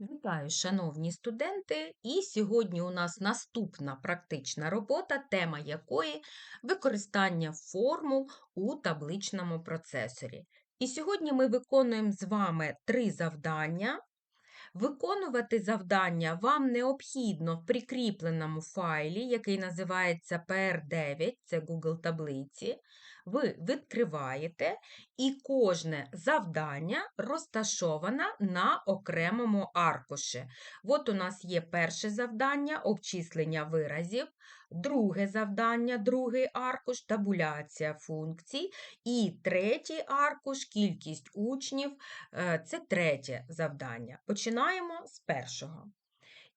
Вітаю, шановні студенти! І сьогодні у нас наступна практична робота, тема якої використання формул у табличному процесорі. І сьогодні ми виконуємо з вами три завдання. Виконувати завдання вам необхідно в прикріпленому файлі, який називається PR9, це Google таблиці. Ви відкриваєте, і кожне завдання розташоване на окремому аркуші. От у нас є перше завдання обчислення виразів, друге завдання, другий аркуш, табуляція функцій, і третій аркуш, кількість учнів е, це третє завдання. Починаємо з першого.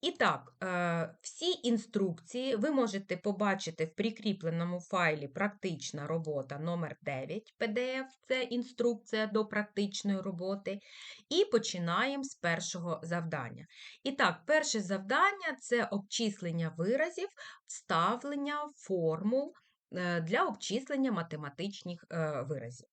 І так, е, всі інструкції ви можете побачити в прикріпленому файлі Практична робота номер 9 PDF, це інструкція до практичної роботи. І починаємо з першого завдання. І так, перше завдання це обчислення виразів, вставлення формул е, для обчислення математичних е, виразів.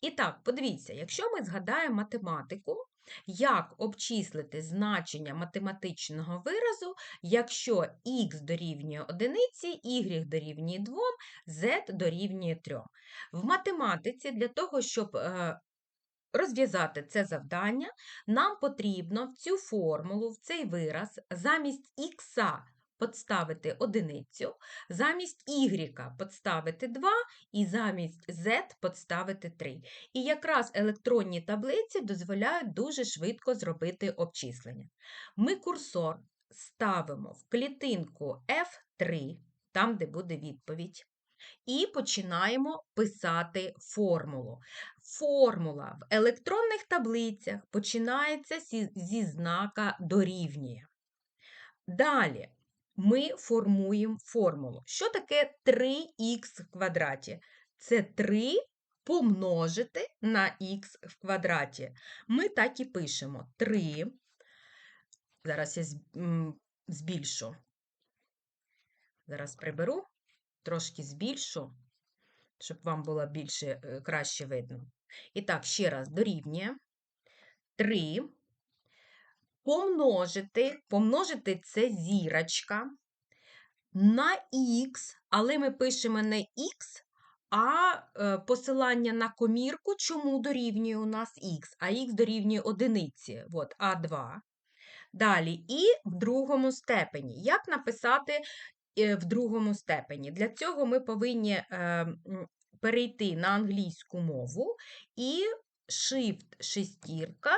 І так, подивіться, якщо ми згадаємо математику, як обчислити значення математичного виразу, якщо х дорівнює 1, y дорівнює 2, z дорівнює 3. В математиці для того, щоб е, розв'язати це завдання, нам потрібно в цю формулу, в цей вираз, замість х подставити одиницю, замість y подставити 2 і замість z подставити 3. І якраз електронні таблиці дозволяють дуже швидко зробити обчислення. Ми курсор ставимо в клітинку F3, там, де буде відповідь. І починаємо писати формулу. Формула в електронних таблицях починається зі знака дорівнює. Далі ми формуємо формулу. Що таке 3х в квадраті? Це 3 помножити на х в квадраті. Ми так і пишемо 3. Зараз я збільшу. Зараз приберу, трошки збільшу, щоб вам було більше е, краще видно. І так, ще раз дорівнює 3 помножити, помножити це зірочка на х, але ми пишемо не х, а е, посилання на комірку, чому дорівнює у нас х, а х дорівнює одиниці, от, А2. Далі, і в другому степені. Як написати е, в другому степені? Для цього ми повинні е, перейти на англійську мову і Shift шестірка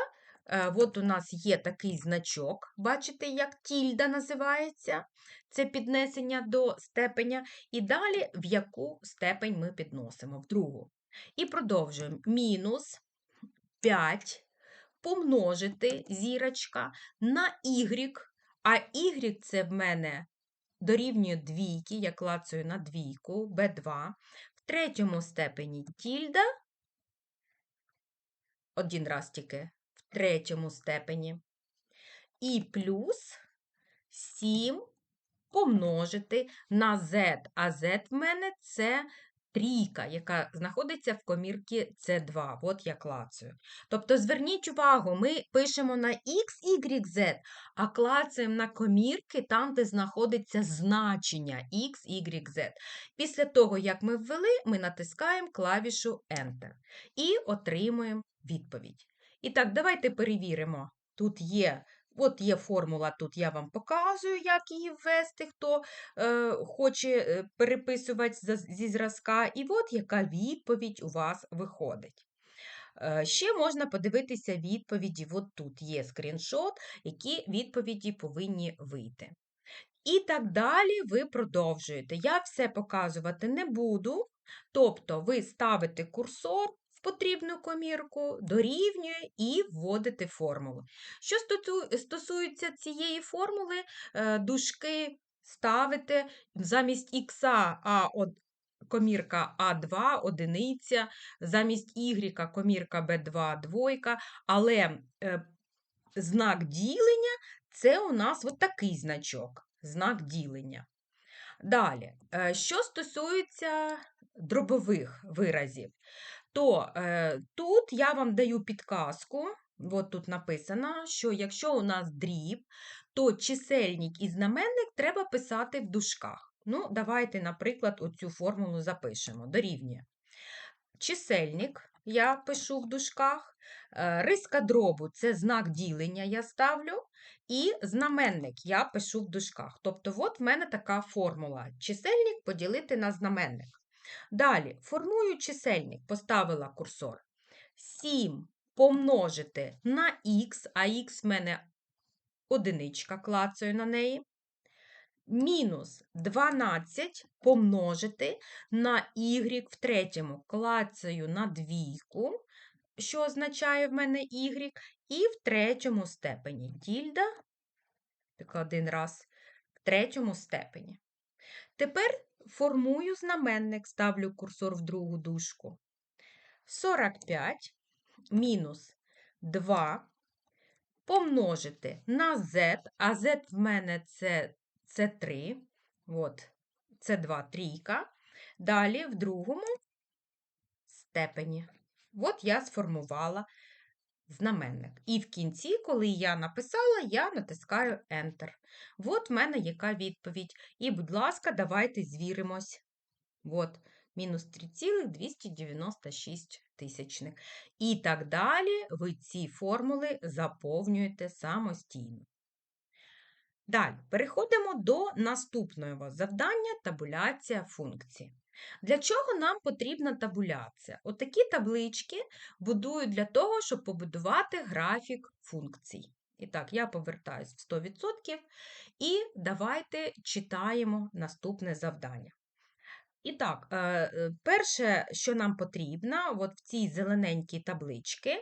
от у нас є такий значок, бачите, як тільда називається, це піднесення до степеня, і далі в яку степень ми підносимо? В другу. І продовжуємо. Мінус 5 помножити зірочка на y, а y це в мене дорівнює двійки, я клацаю на двійку, b2, в третьому степені тільда, один раз тільки третьому степені. І плюс 7 помножити на z, а z в мене це трійка, яка знаходиться в комірці С2. От я клацаю. Тобто, зверніть увагу, ми пишемо на X, Y, Z, а клацаємо на комірки там, де знаходиться значення X, Y, Z. Після того, як ми ввели, ми натискаємо клавішу Enter і отримуємо відповідь. І так, давайте перевіримо. Тут є от є формула, тут я вам показую, як її ввести, хто е, хоче е, переписувати зі зразка. І от яка відповідь у вас виходить. Е, ще можна подивитися відповіді. От тут є скріншот, які відповіді повинні вийти. І так далі ви продовжуєте. Я все показувати не буду. Тобто, ви ставите курсор потрібну комірку, дорівнює і вводите формулу. Що стосується цієї формули, е, дужки ставите замість х а комірка А2, одиниця, замість Y комірка Б2, двойка, але е, знак ділення це у нас от такий значок, знак ділення. Далі, е, що стосується дробових виразів, то е, тут я вам даю підказку, от тут написано, що якщо у нас дріб, то чисельник і знаменник треба писати в дужках. Ну, давайте, наприклад, оцю формулу запишемо. Дорівнює. Чисельник я пишу в дужках, е, риска дробу це знак ділення я ставлю, і знаменник я пишу в дужках. Тобто, от в мене така формула. Чисельник поділити на знаменник. Далі, формую чисельник, поставила курсор. 7 помножити на х, а х в мене одиничка, клацаю на неї. Мінус 12 помножити на y в третьому, клацаю на двійку, що означає в мене y, і в третьому степені. Тільда, так один раз, в третьому степені. Тепер формую знаменник, ставлю курсор в другу дужку. 45 мінус 2 помножити на z, а z в мене це, це 3, от, це 2 трійка. Далі в другому степені. От я сформувала знаменник. І в кінці, коли я написала, я натискаю Enter. От в мене яка відповідь. І, будь ласка, давайте звіримось. От, мінус 3,296 тисячних. І так далі ви ці формули заповнюєте самостійно. Далі, переходимо до наступного завдання табуляція функцій. Для чого нам потрібна табуляція? Отакі таблички будують для того, щоб побудувати графік функцій. І так, я повертаюсь в 100% і давайте читаємо наступне завдання. І так, е, е, перше, що нам потрібно, от в цій зелененькій табличці,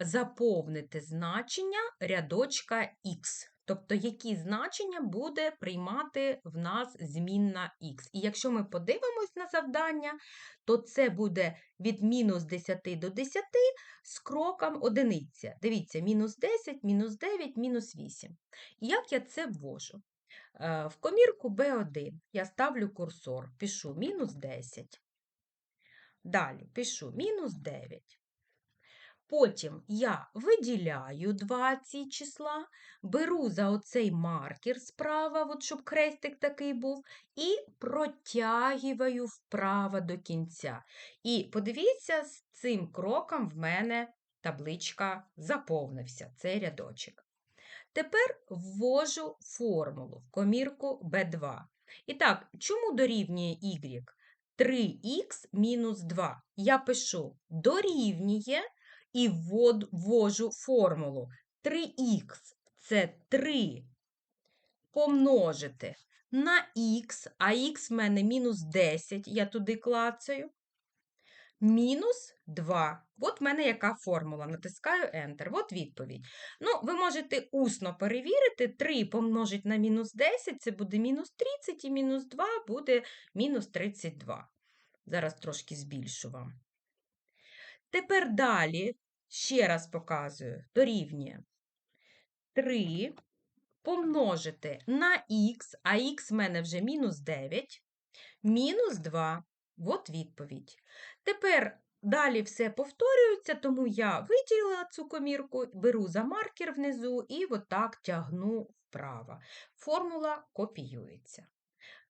заповнити значення рядочка Х. Тобто, які значення буде приймати в нас змінна х. І якщо ми подивимось на завдання, то це буде від мінус 10 до 10 з кроком одиниця. Дивіться, мінус 10, мінус 9, мінус 8. І як я це ввожу? Е, в комірку B1 я ставлю курсор, пишу мінус 10. Далі пишу мінус 9. Потім я виділяю два ці числа, беру за оцей маркер справа, от щоб хрестик такий був, і протягую вправо до кінця. І подивіться, з цим кроком в мене табличка заповнився, цей рядочок. Тепер ввожу формулу в комірку b2. І так, чому дорівнює y? 3х мінус 2. Я пишу дорівнює і ввожу формулу 3х це 3 помножити на х, а х в мене мінус 10, я туди клацаю. Мінус 2. От в мене яка формула. Натискаю Enter. От відповідь. Ну, ви можете усно перевірити. 3 помножить на мінус 10, це буде мінус 30, і мінус 2 буде мінус 32. Зараз трошки збільшу вам. Тепер далі, ще раз показую, дорівнює 3 помножити на х, а х в мене вже мінус 9, мінус 2. От відповідь. Тепер далі все повторюється, тому я виділила цю комірку, беру за маркер внизу і отак тягну вправо. Формула копіюється.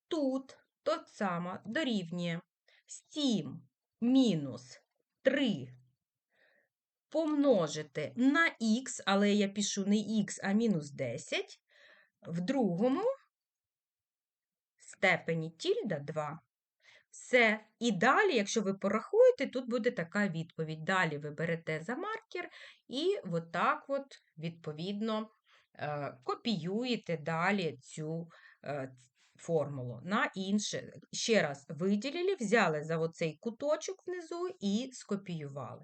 Тут то саме дорівнює 7 мінус 3 помножити на х, але я пишу не х, а мінус 10, в другому степені тільда 2. Все. І далі, якщо ви порахуєте, тут буде така відповідь. Далі ви берете за маркер і отак от, відповідно, е, копіюєте далі цю е, формулу на інше. Ще раз виділили, взяли за оцей куточок внизу і скопіювали.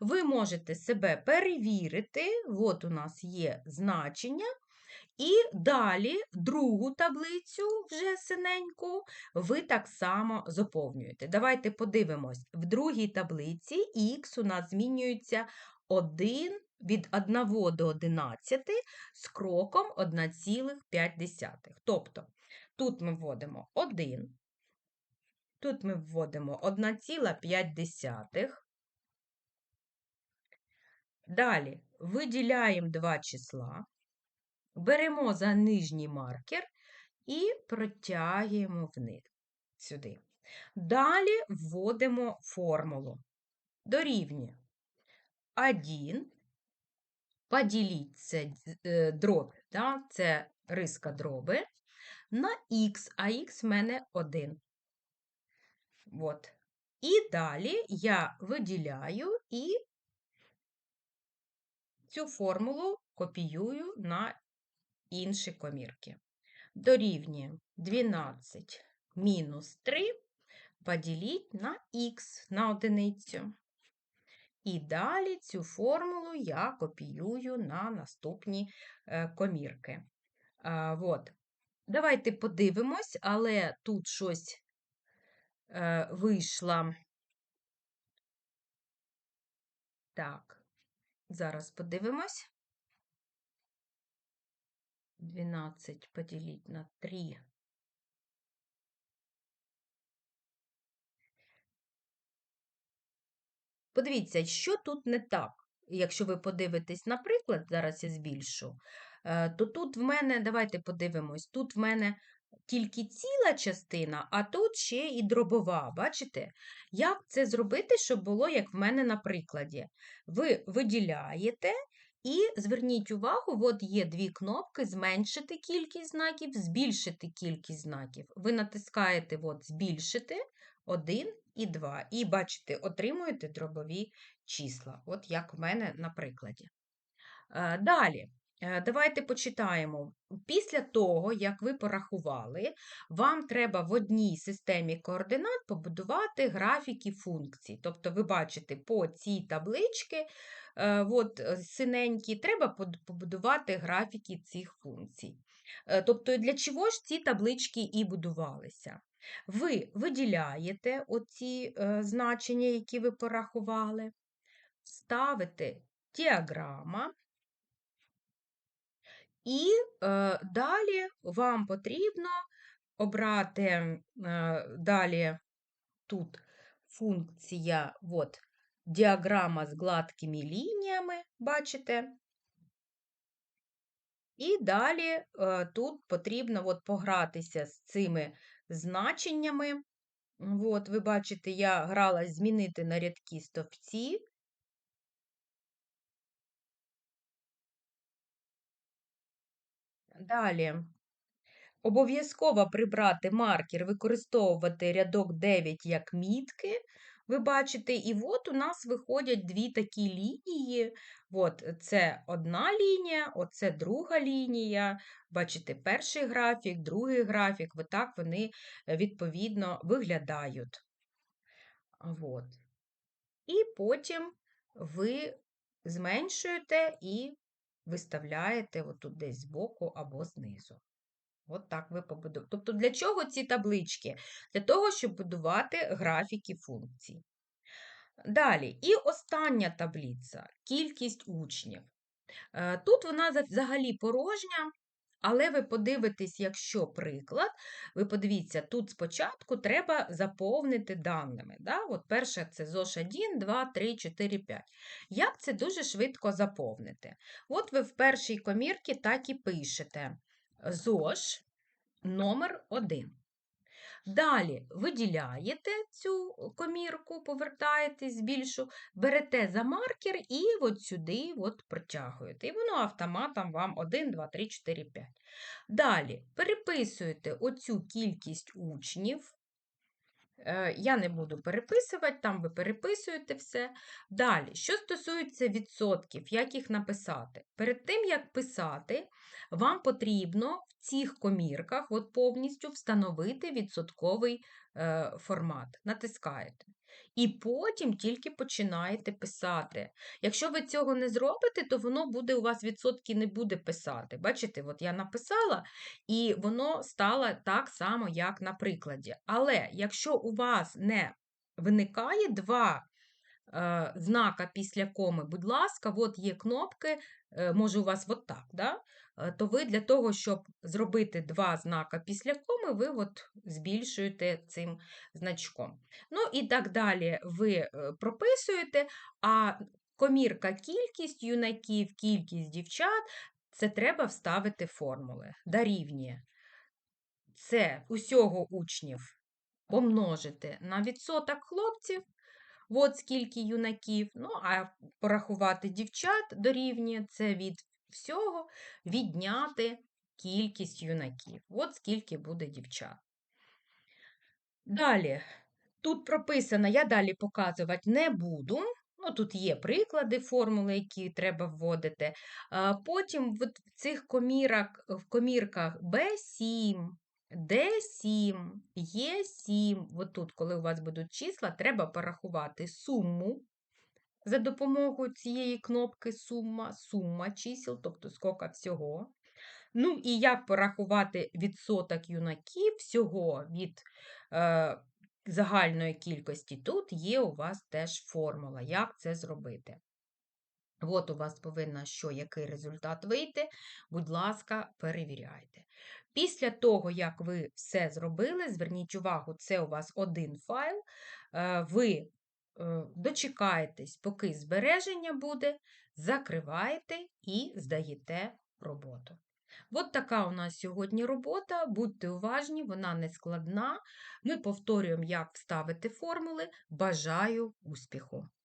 Ви можете себе перевірити, от у нас є значення, і далі другу таблицю, вже синеньку, ви так само заповнюєте. Давайте подивимось, в другій таблиці х у нас змінюється 1 від 1 до 11 з кроком 1,5. Тобто тут ми вводимо 1, тут ми вводимо 1,5. Далі виділяємо два числа, беремо за нижній маркер і протягуємо вниз сюди. Далі вводимо формулу. Дорівнює 1 поділіть це е, да? це риска дроби, на х, а х в мене 1. От. І далі я виділяю і цю формулу копіюю на інші комірки. Дорівнює 12 мінус 3 поділіть на х на одиницю. І далі цю формулу я копіюю на наступні е, комірки. От. Давайте подивимось, але тут щось е, вийшло. Так, зараз подивимось. 12 поділіть на 3 Подивіться, що тут не так. Якщо ви подивитесь, наприклад, зараз я збільшу, то тут в мене, давайте подивимось, тут в мене тільки ціла частина, а тут ще і дробова. Бачите? Як це зробити, щоб було, як в мене на прикладі? Ви виділяєте і зверніть увагу, от є дві кнопки: зменшити кількість знаків, збільшити кількість знаків. Ви натискаєте от, збільшити 1 і 2. І бачите, отримуєте дробові числа, от як в мене на прикладі. Е, далі. Е, давайте почитаємо. Після того, як ви порахували, вам треба в одній системі координат побудувати графіки функцій. Тобто, ви бачите, по цій табличці, е, от, синенькі, треба побудувати графіки цих функцій. Тобто, для чого ж ці таблички і будувалися? Ви виділяєте оці е, значення, які ви порахували, ставите діаграма, і е, далі вам потрібно обрати е, далі тут функція от, діаграма з гладкими лініями, бачите? І далі е, тут потрібно от, погратися з цими значеннями. От, ви бачите, я грала змінити на рядкі стовпці. Далі. Обов'язково прибрати маркер, використовувати рядок 9 як мітки. Ви бачите, і от у нас виходять дві такі лінії. От Це одна лінія, оце друга лінія. Бачите, перший графік, другий графік, отак вони е, відповідно виглядають. От. І потім ви зменшуєте і виставляєте отут десь збоку або знизу. От так ви побудуєте. Тобто, для чого ці таблички? Для того, щоб будувати графіки функцій. Далі, і остання таблиця кількість учнів. Е, тут вона взагалі порожня, але ви подивитесь, якщо приклад, ви подивіться, тут спочатку треба заповнити даними. Да? От Перше це ЗОШ 1, 2, 3, 4, 5. Як це дуже швидко заповнити? От ви в першій комірці так і пишете. ЗОЖ номер 1. Далі виділяєте цю комірку, повертаєтесь більшу, берете за маркер і от сюди от протягуєте. І воно автоматом вам 1, 2, 3, 4, 5. Далі переписуєте оцю кількість учнів я не буду переписувати, там ви переписуєте все. Далі, що стосується відсотків, як їх написати? Перед тим, як писати, вам потрібно в цих комірках от повністю встановити відсотковий е, формат. Натискаєте. І потім тільки починаєте писати. Якщо ви цього не зробите, то воно буде у вас відсотки не буде писати. Бачите, от я написала, і воно стало так само, як на прикладі. Але якщо у вас не виникає два е, знака після коми, будь ласка, от є кнопки, е, може, у вас от так, да? Е, то ви для того, щоб зробити два знака після коми, ви от збільшуєте цим значком. Ну і так далі ви прописуєте, а комірка кількість юнаків, кількість дівчат, це треба вставити формули. Дорівнює. Це усього учнів помножити на відсоток хлопців, от скільки юнаків, ну, а порахувати дівчат дорівнює це від всього відняти кількість юнаків. От скільки буде дівчат. Далі, тут прописано, я далі показувати не буду. Ну, тут є приклади формули, які треба вводити. Потім в цих комірок, в комірках B7, D7, Е7, от тут, коли у вас будуть числа, треба порахувати суму за допомогою цієї кнопки сума, сума чисел, тобто скільки всього. Ну і як порахувати відсоток юнаків всього від е, загальної кількості, тут є у вас теж формула, як це зробити. От у вас повинна що, який результат вийти, будь ласка, перевіряйте. Після того, як ви все зробили, зверніть увагу, це у вас один файл, е, ви дочекаєтесь, поки збереження буде, закриваєте і здаєте роботу. От така у нас сьогодні робота. Будьте уважні, вона не складна. Ми повторюємо, як вставити формули. Бажаю успіху!